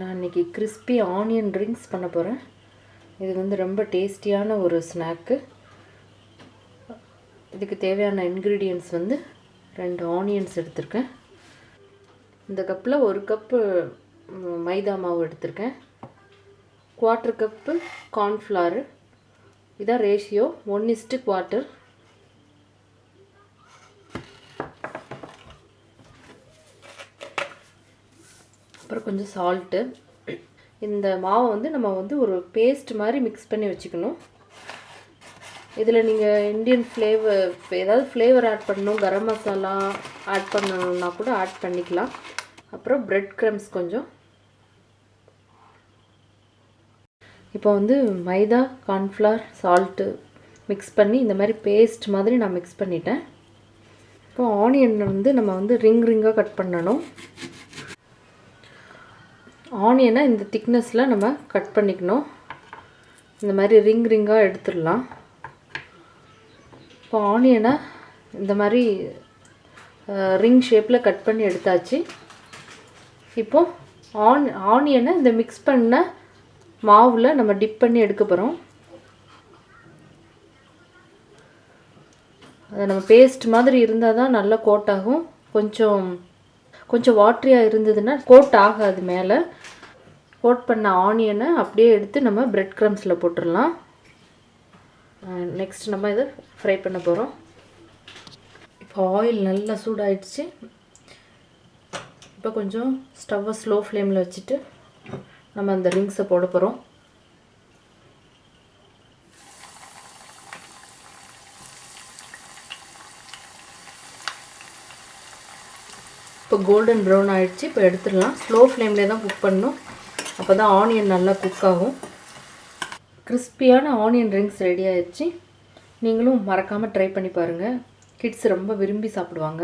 நான் இன்றைக்கி crispy onion rings பண்ண போகிறேன் இது வந்து ரொம்ப டேஸ்டியான ஒரு ஸ்நாக்கு இதுக்கு தேவையான இன்க்ரீடியன்ஸ் வந்து ரெண்டு ஆனியன்ஸ் எடுத்திருக்கேன். இந்த கப்பில் ஒரு கப்பு மைதா மாவு எடுத்திருக்கேன். குவார்ட்டர் கப்பு கார்ன்ஃப்ளாரு இதான் ratio one is to quarter அப்புறம் கொஞ்சம் சால்ட்டு இந்த மாவை வந்து நம்ம வந்து ஒரு பேஸ்ட் மாதிரி மிக்ஸ் பண்ணி வச்சுக்கணும். இதில் நீங்கள் இந்தியன் ஃப்ளேவர் ஏதாவது ஃப்ளேவர் ஆட் பண்ணணும் கரம் மசாலா ஆட் பண்ணணுன்னா கூட ஆட் பண்ணிக்கலாம். அப்புறம் ப்ரெட் க்ரம்ஸ் கொஞ்சம். இப்போ வந்து மைதா கார்ன்ஃப்ளவர் சால்ட்டு மிக்ஸ் பண்ணி இந்த மாதிரி பேஸ்ட் மாதிரி நான் மிக்ஸ் பண்ணிட்டேன். இப்போ ஆனியன் வந்து நம்ம வந்து ரிங் ரிங்காக கட் பண்ணணும். ஆனியனை இந்த திக்னஸில் நம்ம கட் பண்ணிக்கணும். இந்த மாதிரி ரிங் ரிங்காக எடுத்துடலாம். இப்போ ஆனியனை இந்த மாதிரி ரிங் ஷேப்பில் கட் பண்ணி எடுத்தாச்சு. இப்போ ஆன் ஆனியனை இந்த மிக்ஸ் பண்ண மாவில் நம்ம டிப் பண்ணி எடுக்க போகிறோம் அதை நம்ம பேஸ்ட் மாதிரி இருந்தால் தான் நல்லா கோட் ஆகும். கொஞ்சம் கொஞ்சம் வாட்ரியாக இருந்ததுன்னா கோட் ஆகாது மேலே. கோட் பண்ண ஆனியனை அப்படியே எடுத்து நம்ம பிரெட் க்ரம்ஸில் போட்டுடலாம். நெக்ஸ்ட் நம்ம இதை ஃப்ரை பண்ண போகிறோம் இப்போ ஆயில் நல்லா சூடாயிடுச்சு. இப்போ கொஞ்சம் ஸ்டவ்வை ஸ்லோ ஃப்ளேமில் வச்சுட்டு நம்ம அந்த ரிங்ஸை போட போகிறோம் இப்போ கோல்டன் ப்ரௌன் ஆகிடுச்சு இப்போ எடுத்துடலாம். ஸ்லோ ஃப்ளேம்லேயே தான் குக் பண்ணணும். அப்போ தான் ஆனியன் நல்லா குக் ஆகும். கிறிஸ்பியான ஆனியன் ரிங்ஸ் ரெடி ஆகிடுச்சு நீங்களும் மறக்காமல் ட்ரை பண்ணி பாருங்கள் கிட்ஸ் ரொம்ப விரும்பி சாப்பிடுவாங்க.